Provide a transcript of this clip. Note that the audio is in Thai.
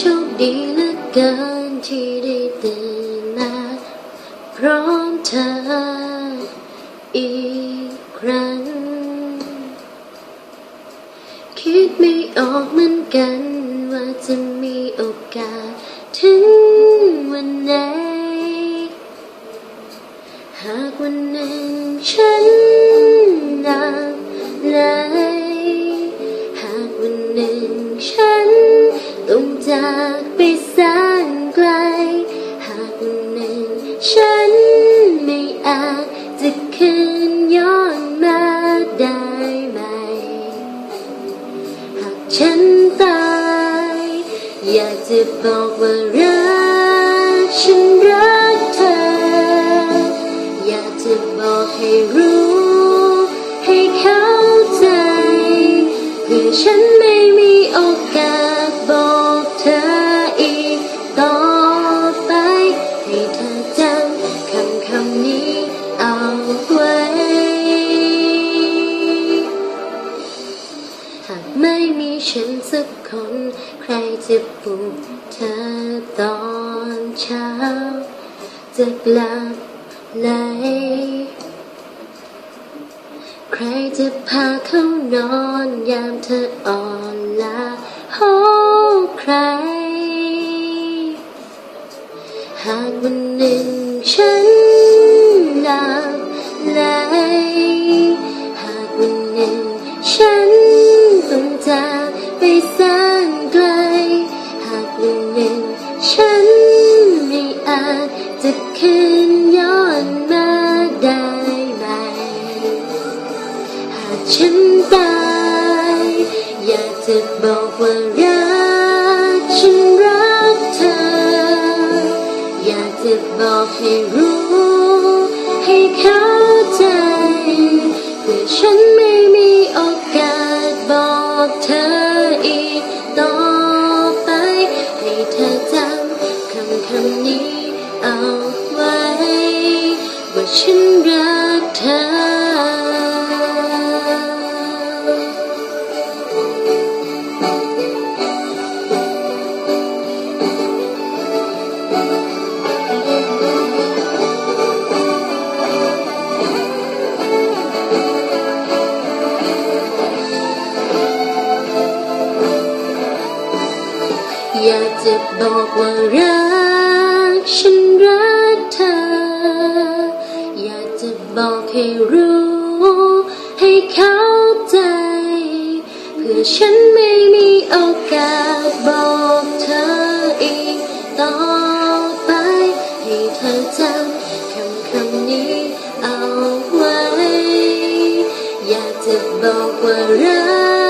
โชคดีเหลือเกินที่ได้ตื่นมาพร้อมเธออีกครั้ง คิดไม่ออกเหมือนกันว่าจะมีโอกาสถึงวันไหน หากวันหนึ่งฉันหลับไหลหากวันหนึ่งฉัน ต้องจากไปแสนไกล หากวันหนึ่งฉันไม่อาจจะคืนย้อนมาได้ไหม หากฉันตาย อยากจะบอกว่ารักฉันรักเธอ อยากจะบอกให้รู้ ให้เข้าใจเพื่อฉันไม่มีโอกาส ให้เธอจำคำคำนี้เอาไว้ หากไม่มีฉันสักคน ใครจะปลุกเธอตอนเช้า จะกลับไหลใครจะพาเข้านอนยามเธออ่อนล้าโอ้ใคร ไหลหากวันหนึ่งฉันต้องจากไปแสนไกล หากวันหนึ่งฉันไม่อาจจะคืนย้อนมาได้ไหม หากฉันตายอยากจะบอกว่ารักฉันรักเธอ อยากจะบอกให้รู้ให้เขา บอ จะบอกว่ารักฉันรักเธอ อยากจะบอกให้รู้ ให้เข้าใจ เพื่อฉันไม่มีโอกาสบอกเธออีกต่อไป ให้เธอจำคำคำนี้เอาไว้ อยากจะบอกว่ารัก